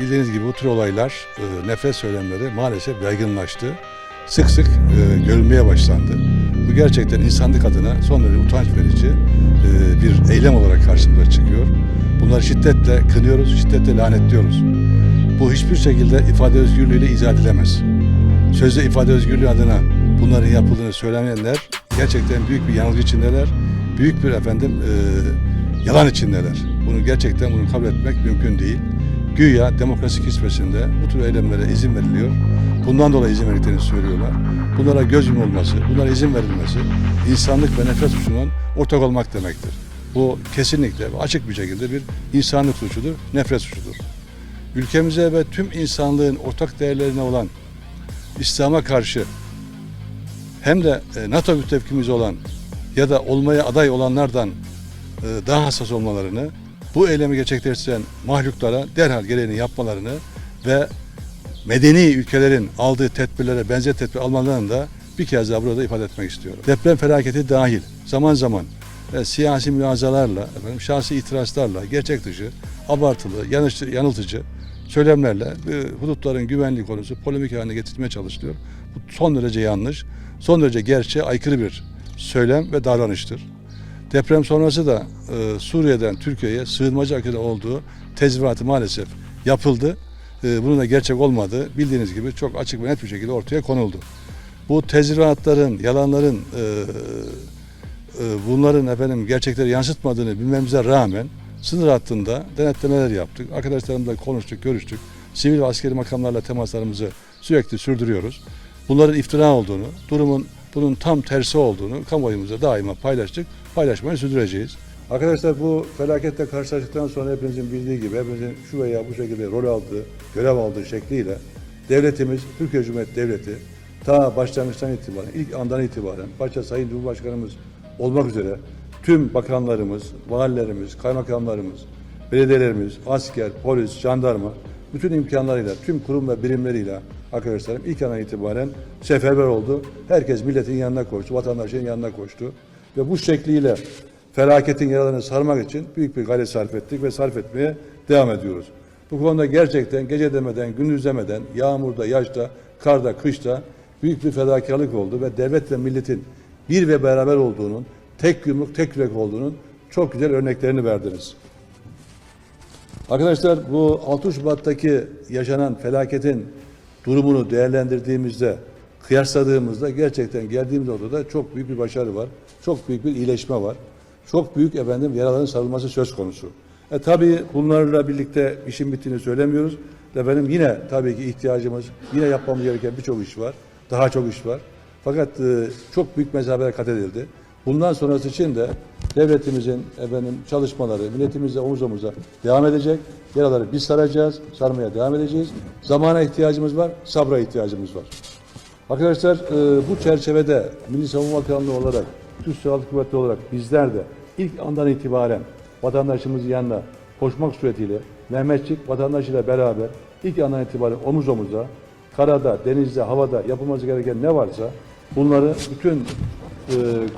Bildiğiniz gibi bu tür olaylar, e, nefret söylemleri maalesef yaygınlaştı. Sık sık e, görülmeye başlandı. Bu gerçekten insanlık adına son derece utanç verici e, bir eylem olarak karşımıza çıkıyor. Bunları şiddetle kınıyoruz, şiddetle lanetliyoruz. Bu hiçbir şekilde ifade özgürlüğüyle izah edilemez. Sözde ifade özgürlüğü adına bunların yapıldığını söylemeyenler gerçekten büyük bir yanılgı içindeler. Büyük bir efendim e, yalan içindeler. Bunu gerçekten bunu kabul etmek mümkün değil. Güya demokrasi kisvesinde bu tür eylemlere izin veriliyor. Bundan dolayı izin verdiklerini söylüyorlar. Bunlara göz yumulması, bunlara izin verilmesi insanlık ve nefret suçundan ortak olmak demektir. Bu kesinlikle ve açık bir şekilde bir insanlık suçudur, nefret suçudur. Ülkemize ve tüm insanlığın ortak değerlerine olan İslam'a karşı hem de e, NATO müttefikimiz olan ya da olmaya aday olanlardan e, daha hassas olmalarını, bu eylemi gerçekleştiren mahluklara derhal gereğini yapmalarını ve medeni ülkelerin aldığı tedbirlere benzer tedbir almalarını da bir kez daha burada ifade etmek istiyorum. Deprem felaketi dahil zaman zaman e, siyasi mülazalarla, efendim, şahsi itirazlarla, gerçek dışı, abartılı, yanlış, yanıltıcı söylemlerle e, hudutların güvenliği konusu polemik haline getirmeye çalışılıyor. Bu son derece yanlış, son derece gerçeğe aykırı bir söylem ve davranıştır. Deprem sonrası da e, Suriye'den Türkiye'ye sığınmacı akıda olduğu tezviratı maalesef yapıldı. E, bunun da gerçek olmadığı bildiğiniz gibi çok açık ve net bir şekilde ortaya konuldu. Bu tezviratların, yalanların, e, e, bunların efendim gerçekleri yansıtmadığını bilmemize rağmen sınır hattında denetlemeler yaptık. Arkadaşlarımızla konuştuk, görüştük. Sivil ve askeri makamlarla temaslarımızı sürekli sürdürüyoruz. Bunların iftira olduğunu, durumun bunun tam tersi olduğunu kamuoyumuza daima paylaştık. Paylaşmayı sürdüreceğiz. Arkadaşlar bu felaketle karşılaştıktan sonra hepinizin bildiği gibi hepinizin şu veya bu şekilde rol aldığı, görev aldığı şekliyle devletimiz, Türkiye Cumhuriyeti Devleti ta başlangıçtan itibaren, ilk andan itibaren başta Sayın Cumhurbaşkanımız olmak üzere tüm bakanlarımız, valilerimiz, kaymakamlarımız, belediyelerimiz, asker, polis, jandarma bütün imkanlarıyla, tüm kurum ve birimleriyle arkadaşlarım ilk andan itibaren seferber oldu. Herkes milletin yanına koştu, vatandaşın yanına koştu. Ve bu şekliyle felaketin yaralarını sarmak için büyük bir gayret sarf ettik ve sarf etmeye devam ediyoruz. Bu konuda gerçekten gece demeden, gündüz demeden, yağmurda, yaşta, karda, kışta büyük bir fedakarlık oldu ve devlet ve milletin bir ve beraber olduğunun, tek yumruk, tek yürek olduğunun çok güzel örneklerini verdiniz. Arkadaşlar bu 6 Şubat'taki yaşanan felaketin durumunu değerlendirdiğimizde, kıyasladığımızda gerçekten geldiğimiz odada çok büyük bir başarı var. Çok büyük bir iyileşme var. Çok büyük efendim yaraların sarılması söz konusu. E tabii bunlarla birlikte işin bittiğini söylemiyoruz. Efendim yine tabii ki ihtiyacımız, yine yapmamız gereken birçok iş var. Daha çok iş var. Fakat e, çok büyük mesafeler kat edildi. Bundan sonrası için de devletimizin efendim çalışmaları milletimizle omuz omuza devam edecek. Yaraları biz saracağız, sarmaya devam edeceğiz. Zamana ihtiyacımız var, sabra ihtiyacımız var. Arkadaşlar e, bu çerçevede Milli Savunma Bakanlığı olarak, Türk Silahlı Kuvvetleri olarak bizler de ilk andan itibaren vatandaşımızın yanına koşmak suretiyle Mehmetçik vatandaşıyla beraber ilk andan itibaren omuz omuza karada, denizde, havada yapılması gereken ne varsa bunları bütün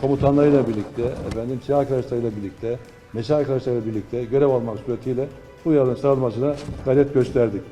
komutanlarıyla birlikte, efendim silah arkadaşlarıyla birlikte, mesai arkadaşlarıyla birlikte görev almak suretiyle bu yararın sağlanmasına gayret gösterdik.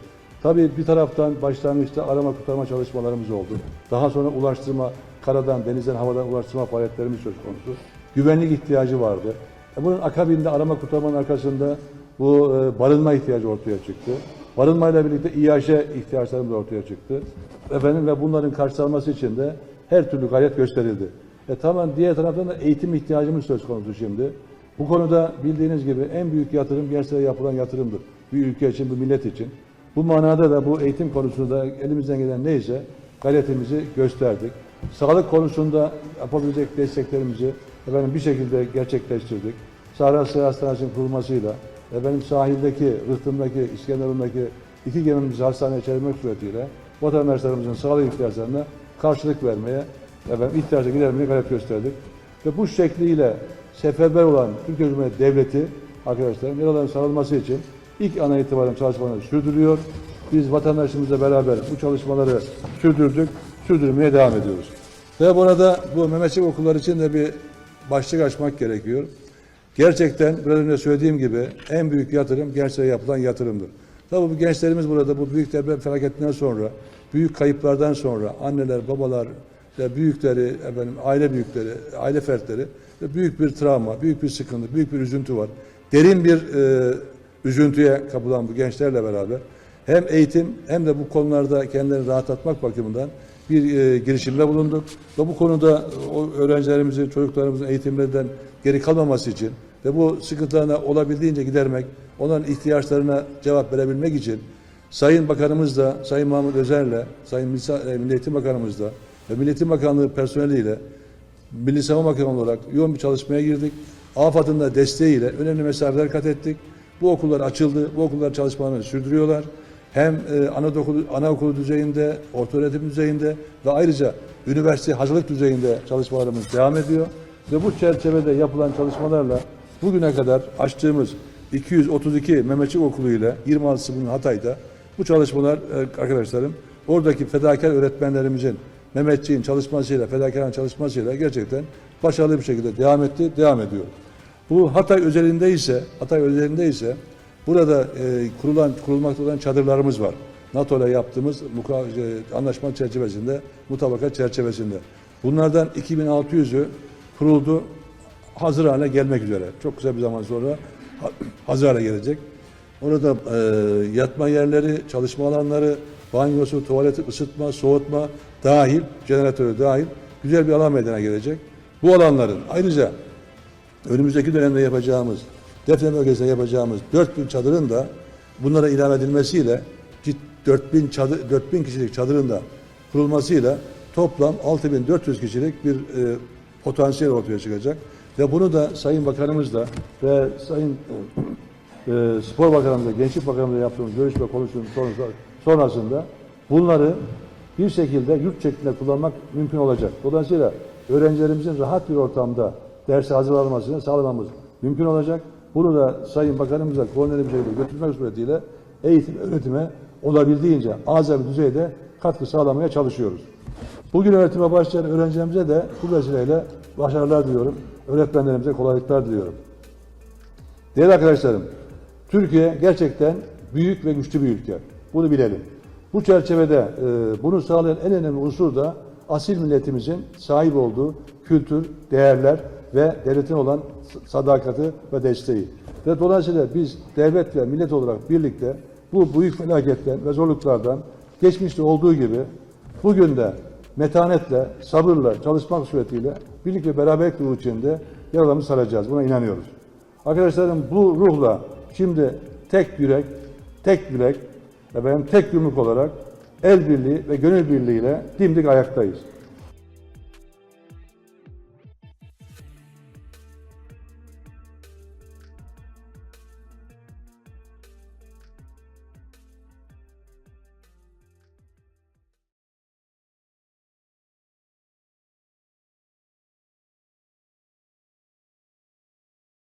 Tabii bir taraftan başlangıçta arama kurtarma çalışmalarımız oldu. Daha sonra ulaştırma, karadan, denizden, havadan ulaştırma faaliyetlerimiz söz konusu. Güvenlik ihtiyacı vardı. E bunun akabinde arama kurtarmanın arkasında bu e, barınma ihtiyacı ortaya çıktı. Barınmayla birlikte İAŞ ihtiyaçlarımız ortaya çıktı. Efendim ve bunların karşılanması için de her türlü gayret gösterildi. E tamam diğer taraftan da eğitim ihtiyacımız söz konusu şimdi. Bu konuda bildiğiniz gibi en büyük yatırım gençlere yapılan yatırımdır. Bir ülke için, bir millet için. Bu manada da bu eğitim konusunda elimizden gelen neyse gayretimizi gösterdik. Sağlık konusunda yapabilecek desteklerimizi efendim bir şekilde gerçekleştirdik. Sahra Sıhhi Hastanesi'nin kurulmasıyla efendim sahildeki, Rıhtım'daki, İskenderun'daki iki gemimizi hastaneye çevirmek suretiyle vatandaşlarımızın sağlık ihtiyaçlarına karşılık vermeye, efendim ihtiyaca gidermeye gayret gösterdik. Ve bu şekliyle seferber olan Türkiye Cumhuriyeti Devleti arkadaşlar yaraların sarılması için ilk ana itibaren çalışmalarını sürdürüyor. Biz vatandaşımızla beraber bu çalışmaları sürdürdük, sürdürmeye devam ediyoruz. Ve burada bu Mehmetçik okulları için de bir başlık açmak gerekiyor. Gerçekten biraz önce söylediğim gibi en büyük yatırım gençlere yapılan yatırımdır. Tabii bu gençlerimiz burada bu büyük deprem felaketinden sonra, büyük kayıplardan sonra anneler, babalar, ve büyükleri, efendim, aile büyükleri, aile fertleri ve büyük bir travma, büyük bir sıkıntı, büyük bir üzüntü var. Derin bir e, üzüntüye kapılan bu gençlerle beraber hem eğitim hem de bu konularda kendilerini rahatlatmak bakımından bir e, girişimde bulunduk. Ve bu konuda o öğrencilerimizin, çocuklarımızın eğitimlerinden geri kalmaması için ve bu sıkıntılarına olabildiğince gidermek, onların ihtiyaçlarına cevap verebilmek için Sayın Bakanımız da, Sayın Mahmut Özer'le, Sayın Milli e, Milli Eğitim Bakanımız da ve Milli Eğitim Bakanlığı personeliyle Milli Savunma Bakanı olarak yoğun bir çalışmaya girdik. AFAD'ın da desteğiyle önemli mesafeler kat ettik. Bu okullar açıldı. Bu okullar çalışmalarını sürdürüyorlar. Hem e, anaokulu, anaokulu düzeyinde, ortaöğretim düzeyinde ve ayrıca üniversite hazırlık düzeyinde çalışmalarımız devam ediyor. Ve bu çerçevede yapılan çalışmalarla bugüne kadar açtığımız 232 Mehmetçik Okulu ile 26'sı bunun Hatay'da bu çalışmalar e, arkadaşlarım oradaki fedakar öğretmenlerimizin Mehmetçiğin çalışmasıyla, fedakarın çalışmasıyla gerçekten başarılı bir şekilde devam etti, devam ediyor. Bu Hatay özelinde ise, Hatay özelinde ise burada e, kurulan, kurulmakta olan çadırlarımız var. NATO ile yaptığımız muka, e, anlaşma çerçevesinde, mutabakat çerçevesinde. Bunlardan 2600'ü kuruldu, hazır hale gelmek üzere. Çok kısa bir zaman sonra ha- hazır hale gelecek. Orada e, yatma yerleri, çalışma alanları, banyosu, tuvaleti, ısıtma, soğutma dahil, jeneratörü dahil güzel bir alan meydana gelecek. Bu alanların ayrıca önümüzdeki dönemde yapacağımız, defne bölgesinde yapacağımız 4000 çadırın da bunlara ilave edilmesiyle cid- 4000 çadır 4000 kişilik çadırın da kurulmasıyla toplam 6400 kişilik bir e, potansiyel ortaya çıkacak ve bunu da Sayın Bakanımız da ve Sayın e, e, Spor Bakanımızla, Gençlik Bakanımızla yaptığımız görüşme konuştuğumuz sonrası- sonrasında bunları bir şekilde yurt şeklinde kullanmak mümkün olacak. Dolayısıyla öğrencilerimizin rahat bir ortamda derse hazırlanmasını sağlamamız mümkün olacak. Bunu da Sayın Bakanımıza koordineli bir şekilde götürmek suretiyle eğitim, öğretime olabildiğince azami düzeyde katkı sağlamaya çalışıyoruz. Bugün öğretime başlayan öğrencilerimize de bu vesileyle başarılar diliyorum. Öğretmenlerimize kolaylıklar diliyorum. Değerli arkadaşlarım, Türkiye gerçekten büyük ve güçlü bir ülke. Bunu bilelim. Bu çerçevede e, bunu sağlayan en önemli unsur da asil milletimizin sahip olduğu kültür, değerler ve devletin olan sadakati ve desteği. Ve dolayısıyla biz devlet ve millet olarak birlikte bu büyük felaketten ve zorluklardan geçmişte olduğu gibi bugün de metanetle, sabırla çalışmak suretiyle birlik ve beraberlik ruhu içinde yaralarımızı saracağız. Buna inanıyoruz. Arkadaşlarım bu ruhla şimdi tek yürek, tek bilek, efendim tek yumruk olarak el birliği ve gönül birliğiyle dimdik ayaktayız.